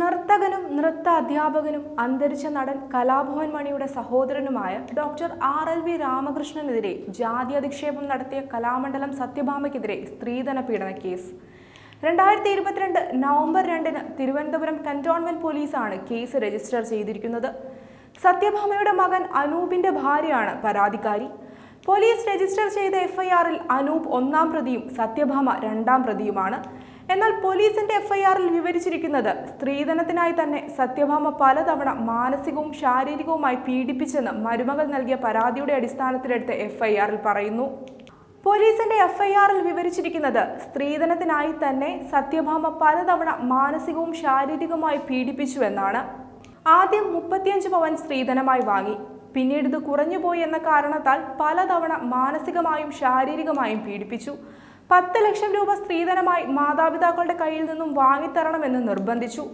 നർത്തകനും നൃത്ത അധ്യാപകനും അന്തരിച്ച നടൻ കലാഭവൻ മണിയുടെ സഹോദരനുമായ ഡോക്ടർ ആർ എൽ വി രാമകൃഷ്ണനെതിരെ ജാതി അധിക്ഷേപം നടത്തിയ കലാമണ്ഡലം സത്യഭാമയ്ക്കെതിരെ സ്ത്രീധന പീഡന കേസ്. രണ്ടായിരത്തി ഇരുപത്തിരണ്ട് നവംബർ രണ്ടിന് തിരുവനന്തപുരം കന്റോൺമെന്റ് പോലീസാണ് കേസ് രജിസ്റ്റർ ചെയ്തിരിക്കുന്നത്. സത്യഭാമയുടെ മകൻ അനൂപിന്റെ ഭാര്യയാണ് പരാതിക്കാരി. പോലീസ് രജിസ്റ്റർ ചെയ്ത എഫ്ഐആറിൽ അനൂപ് ഒന്നാം പ്രതിയും സത്യഭാമ രണ്ടാം പ്രതിയുമാണ്. എന്നാൽ പോലീസിന്റെ എഫ്ഐആറിൽ വിവരിച്ചിരിക്കുന്നത് സ്ത്രീധനത്തിനായി തന്നെ സത്യഭാമ പലതവണ മാനസികവും ശാരീരികവുമായി പീഡിപ്പിച്ചെന്ന് മരുമകൾ നൽകിയ പരാതിയുടെ അടിസ്ഥാനത്തിലെടുത്ത് എഫ്ഐആറിൽ പറയുന്നു. പോലീസിന്റെ എഫ്ഐആറിൽ വിവരിച്ചിരിക്കുന്നത് സ്ത്രീധനത്തിനായി തന്നെ സത്യഭാമ പലതവണ മാനസികവും ശാരീരികവുമായി പീഡിപ്പിച്ചുവെന്നാണ്. ആദ്യം മുപ്പത്തിയഞ്ച് പവൻ സ്ത്രീധനമായി വാങ്ങി. പിന്നീട് ഇത് കുറഞ്ഞുപോയി എന്ന കാരണത്താൽ പലതവണ മാനസികമായും ശാരീരികമായും പീഡിപ്പിച്ചു. പത്ത് ലക്ഷം രൂപ സ്ത്രീധനമായി മാതാപിതാക്കളുടെ കയ്യിൽ നിന്നും വാങ്ങിത്തരണമെന്ന് നിർബന്ധിച്ചു.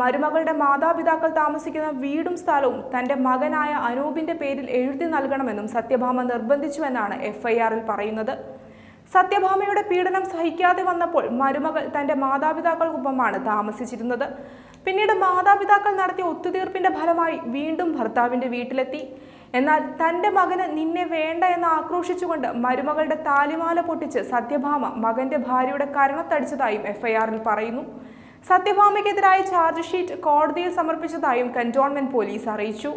മരുമകളുടെ മാതാപിതാക്കൾ താമസിക്കുന്ന വീടും സ്ഥലവും തന്റെ മകനായ അനൂപിന്റെ പേരിൽ എഴുതി നൽകണമെന്നും സത്യഭാമ നിർബന്ധിച്ചുവെന്നാണ് എഫ്ഐആറിൽ പറയുന്നത്. സത്യഭാമയുടെ പീഡനം സഹിക്കാതെ വന്നപ്പോൾ മരുമകൾ തന്റെ മാതാപിതാക്കൾക്കൊപ്പമാണ് താമസിച്ചിരുന്നത്. പിന്നീട് മാതാപിതാക്കൾ നടത്തിയ ഒത്തുതീർപ്പിന്റെ ഫലമായി വീണ്ടും ഭർത്താവിന്റെ വീട്ടിലെത്തി. എന്നാൽ തന്റെ മകന് നിന്നെ വേണ്ട എന്ന് ആക്രോശിച്ചുകൊണ്ട് മരുമകളുടെ താലിമാല പൊട്ടിച്ച് സത്യഭാമ മകന്റെ ഭാര്യയുടെ കരണത്തടിച്ചതായും എഫ്ഐആറിൽ പറയുന്നു. സത്യഭാമയ്ക്കെതിരായ ചാർജ് ഷീറ്റ് കോടതിയിൽ സമർപ്പിച്ചതായും കന്റോൺമെന്റ് പോലീസ് അറിയിച്ചു.